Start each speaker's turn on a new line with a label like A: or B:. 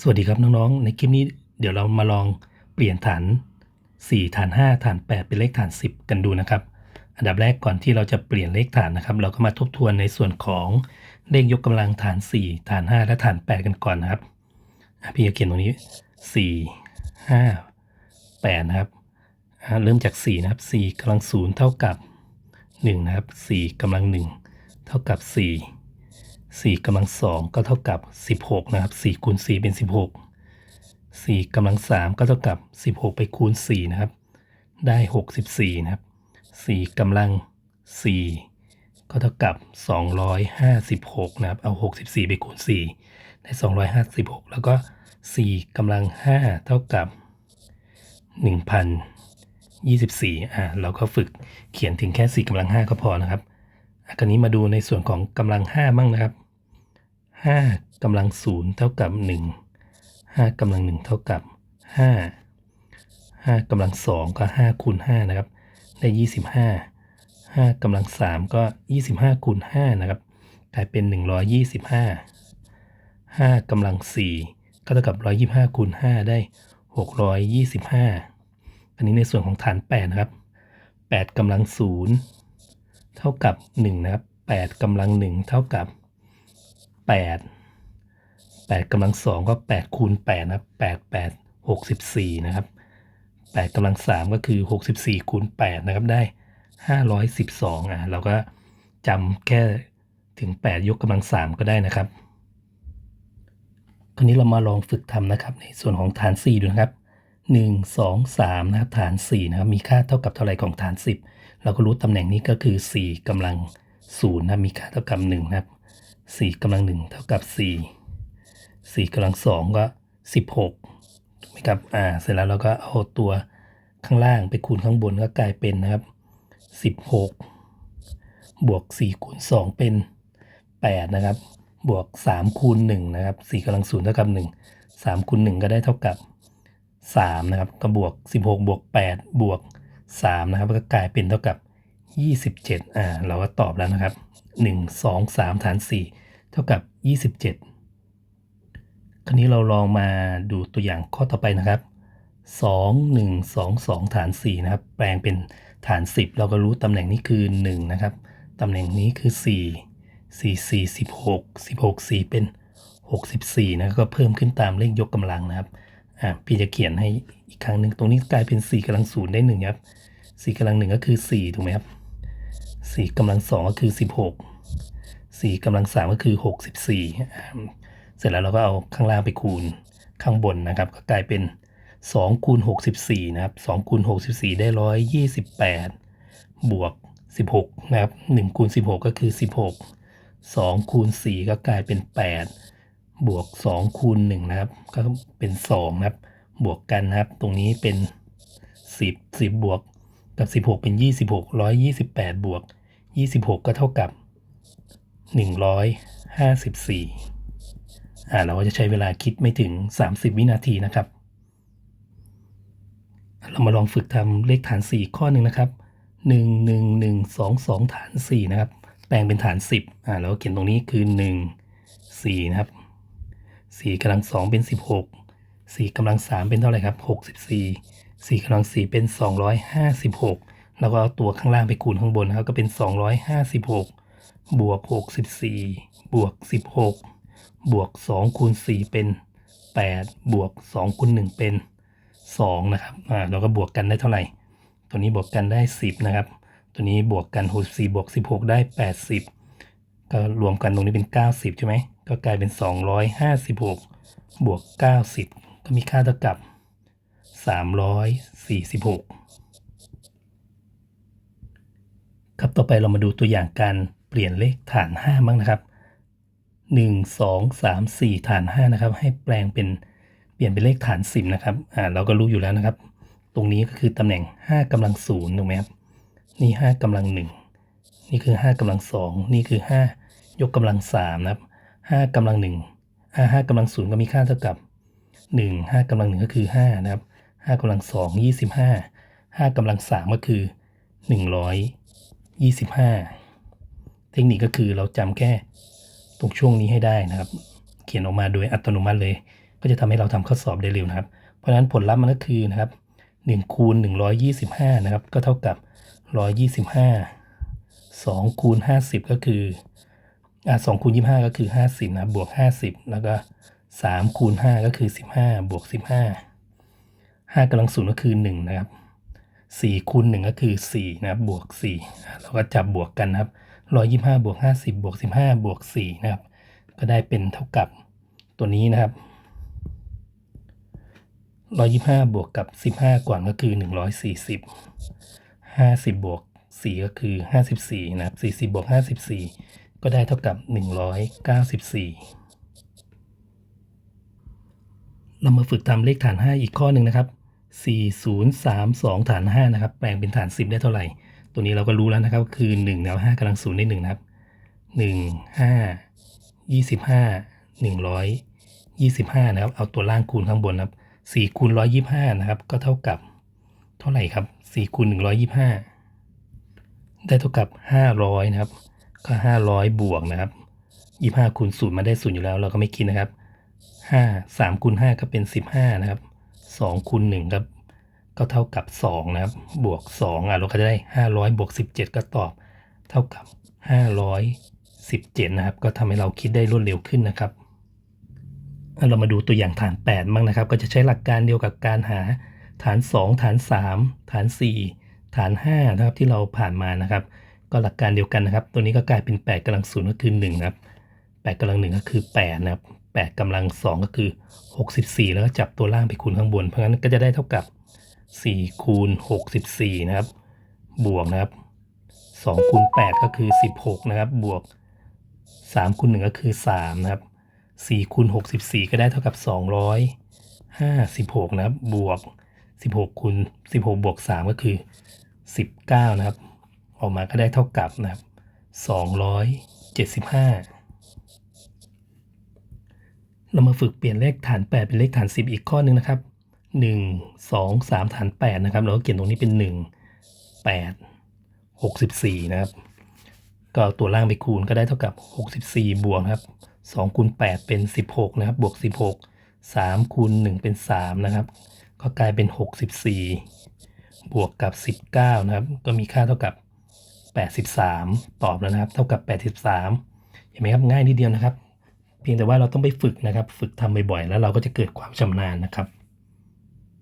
A: สวัสดีครับน้องๆ ในคลิปนี้เดี๋ยวเรามาลองเปลี่ยนฐาน 4 ฐาน 5 ฐาน 8 เป็นเลขฐาน 10 กันดูนะครับ อันดับแรกก่อนที่เราจะเปลี่ยนเลขฐานนะครับ เราก็มาทบทวนในส่วนของเลขยกกำลังฐาน 4 ฐาน 5 และฐาน 8 กันก่อนนะครับ พี่จะเขียนตรงนี้ 4 5 8 นะครับ เริ่มจาก 4 นะครับ 4กำลัง 0 เท่ากับ 1 นะครับ 4กำลัง 1 เท่ากับ 4 4กำลังสองก็เท่ากับ 16 นะครับ4คูณ4เป็น 16 4กำลัง3ก็เท่ากับ 16 ไปคูณ 4 นะครับ ได้ 64 นะครับ4กำลัง 4 ก็เท่ากับ 256 นะครับ เอา 64 ไปคูณ 4 ได้ 256 แล้วก็ 4กำลัง 5 เท่ากับ 1,024 อ่าเราก็ฝึกเขียนถึงแค่ 4กำลัง 5 ก็พอนะครับอะคราวนี้มาดูในส่วนของกำลัง 5 บ้างนะครับ 5กำลัง0เท่ากับ 1 5กำลัง1เท่ากับ 5 5กำลัง2ก็5คูณ5นะครับ ได้ 25 5กำลัง3ก็ 25คูณ5นะครับ กลายเป็น 125 5กำลัง4ก็เท่ากับ 125คูณ5ได้ 625 อันนี้ในส่วนของฐาน 8 นะครับ 8กำลัง0เท่ากับ 1 นะครับ 8กำลัง1เท่ากับ 8 8กำลัง2ก็8คูณ8นะครับ8 8 64นะครับ8กำลัง3ก็คือ64คูณ8นะครับได้512อะเราก็จำแค่ถึง8ยกกำลัง3ก็ได้นะครับคราวนี้เรามาลองฝึกทำนะครับ ในส่วนของฐาน4ดูนะครับ1 2 3นะครับฐาน4นะครับมีค่าเท่ากับเท่าไรของฐาน10เราก็รู้ตำแหน่งนี้ก็คือ4กำลัง0นะมีค่าเท่ากับ1นะครับ 4กำลัง1เท่ากับ4 4กำลัง2ก็16ถูกไหมครับอ่าเสร็จแล้วเราก็เอาตัวข้างล่างไปคูณข้างบนก็กลายเป็นนะครับ16บวก4คูณ2เป็น8นะครับ บวก3คูณ1นะครับ4กำลัง0เท่ากับ1 3คูณ1ก็ได้เท่ากับ3นะครับก็บวก16บวก8บวก3นะครับก็กลายเป็นเท่ากับ 27 อ่า เราก็ตอบแล้วนะครับ 1 2 3 ฐาน 4 เท่ากับ 27 คราวนี้เราลองมาดูตัวอย่างข้อต่อไปนะครับ 2 1 2 2 ฐาน 4 นะครับ แปลงเป็นฐาน 10 เราก็รู้ตำแหน่งนี้คือ 1 นะครับ ตำแหน่งนี้คือ 4 4 4 16 16 4 เป็น 64 นะ ก็เพิ่มขึ้นตามเลขยกกำลังนะครับ อ่า พี่จะเขียนให้อีกครั้งหนึ่ง ตรงนี้กลายเป็น 4กำลัง0ได้1ครับ 4กำลัง1ก็คือ 4 ถูกไหมครับ 4กำลัง2ก็คือ 16 4กำลัง3ก็คือ 64อ่เสร็จแล้วเราก็เอาข้างล่างไปคูณข้างบนนะครับ ก็กลายเป็น2คูณ64 นะครับ2คูณ64 ได้ 128 บวก 16 นะครับ1คูณ16 ก็คือ 16 2คูณ4 ก็กลายเป็น 8 บวก 2คูณ1นะครับ ก็เป็น2นะครับ บวกกันนะครับ ตรงนี้เป็น 10 10 บวกกับ 16 เป็น 26 128 บวก 26 ก็เท่ากับ 154 อ่าเราก็จะใช้เวลาคิดไม่ถึง 30 วินาทีนะครับ เรามาลองฝึกทำเลขฐาน 4 ข้อหนึ่งนะครับ 1 1 1 2 2 ฐาน 4 นะครับ แปลงเป็นฐาน 10 อ่าเราก็เขียนตรงนี้คือ 1 4 นะครับ 4กำลัง 2 เป็น 16 4กำลัง 3 เป็นเท่าไหร่ครับ 64 4กำลัง 4 เป็น 256 แล้วก็เอาตัวข้างล่างไปคูณข้างบนนะครับ ก็เป็น 256 บวก 64 บวก 16 บวก2คูณ4เป็น 8 บวก2คูณ1เป็น 2 นะครับอ่าเราก็บวกกันได้เท่าไหร่ ตัวนี้บวกกันได้ 10 นะครับ ตัวนี้บวกกัน 64 บวก 16 ได้ 80 ก็รวมกันตรงนี้เป็น 90 ใช่ไหม ก็กลายเป็น 256 บวก 90 ก็มีค่าเท่ากับ 346ครับต่อไปเรามาดูตัวอย่างการ เปลี่ยนเลขฐาน 5 บ้างนะครับ 1 2 3 4 ฐาน 5 นะครับ ให้แปลงเป็นเปลี่ยนเป็นเลขฐาน 10 นะครับ อ่า เราก็รู้อยู่แล้วนะครับ ตรงนี้ก็คือตำแหน่ง 5กำลัง0ถูกไหมครับ นี่ 5กำลัง 1 นี่คือ 5กำลัง 2 นี่คือ 5 ยกกำลัง 3 นะครับ 5กำลัง1 5 5กำลัง0ก็มีค่าเท่ากับ 1 5กำลัง 1 ก็คือ 5 นะครับ 5กำลัง 2 25 5กำลัง 3 ก็คือ 125 เทคนิคก็คือเราจำแค่ตรงช่วงนี้ให้ได้นะครับ เขียนออกมาโดยอัตโนมัติเลย ก็จะทำให้เราทำข้อสอบได้เร็วนะครับ เพราะฉะนั้นผลลัพธ์มันก็คือนะครับ1คูณ125 นะครับ ก็เท่ากับ 125 2คูณ50 ก็คืออ่า2คูณ25 ก็คือ 50 นะบบวก 50 แล้วก็3คูณ5ก็คือ 15 บวก 15 5กำลังศูนย์ก็คือ 1 นะครับ4คูณ1ก็คือ 4 นะครับบวก4เราก็จับบวกกันนะครับ 125บวก50บวก15บวก4นะครับ ก็ได้เป็นเท่ากับตัวนี้นะครับ125บวกกับ 15 ก่อนก็คือ 140 50บวก4ก็คือ 54 นะครับ 40บวก54 ก็ได้เท่ากับ 194 เรามาฝึกทำเลขฐาน 5 อีกข้อหนึ่งนะครับ 4032 ฐาน 5 นะครับ แปลงเป็นฐาน 10 ได้เท่าไหร่ ตัวนี้เราก็รู้แล้วนะครับ คือ1แล้ว5กำลังศูนย์ได้1นะครับ1 5 25 125 นะครับ เอาตัวล่างคูณข้างบนนะครับ4คูณ125 นะครับ ก็เท่ากับเท่าไหร่ครับ4คูณ125 ได้เท่ากับ 500 นะครับ ก็ 500 บวกนะครับ 25คูณ0มาได้0อยู่แล้ว เราก็ไม่คิดนะครับ5 3คูณ5ก็เป็น 15 นะครับ2คูณ1ครับ ก็เท่ากับ 2 นะครับ บวก 2อะเราก็จะได้ 500 บวก 17 ก็ตอบ เท่ากับ 517 นะครับ ก็ทำให้เราคิดได้รวดเร็วขึ้นนะครับ เรามาดูตัวอย่างฐาน 8 บ้างนะครับ ก็จะใช้หลักการเดียวกับการหาฐาน 2 ฐาน 3 ฐาน 4 ฐาน5นะครับที่เราผ่านมานะครับ ก็หลักการเดียวกันนะครับ ตัวนี้ก็กลายเป็น 8กำลังศูนย์ก็คือ1นะครับ8กำลังหนึ่งก็คือ8นะครับ8กำลังสองก็คือ 64 แล้วก็จับตัวล่างไปคูณข้างบน เพราะงั้นก็จะได้เท่ากับ 4คูณ64 นะครับ บวกนะครับ2คูณ8ก็คือ 16 นะครับ บวก3คูณ1ก็คือ 3 นะครับ4คูณ64 ก็ได้เท่ากับ 256 นะครับ บวก 16คูณ16 บวก 3 ก็คือ 19 นะครับ ออกมาก็ได้เท่ากับนะครับ 275เรามาฝึกเปลี่ยนเลขฐาน 8 เป็นเลขฐาน 10 อีกข้อหนึ่งนะครับ 1 2 3 ฐาน 8 นะครับ เราก็เขียนตรงนี้เป็น 1 8 64 นะครับ ก็ตัวล่างไปคูณก็ได้เท่ากับ 64 บวกครับ2คูณ8เป็น 16 นะครับ บวก 16 3คูณ1เป็น 3 นะครับ ก็กลายเป็น 64 บวกกับ 19 นะครับ ก็มีค่าเท่ากับ 83 ตอบแล้วนะครับ เท่ากับ 83 เห็นไหมครับ ง่ายนิดเดียวนะครับ เพียงแต่ว่าเราต้องไปฝึกนะครับ ฝึกทำบ่อยๆ แล้วเราก็จะเกิดความชำนาญนะครับ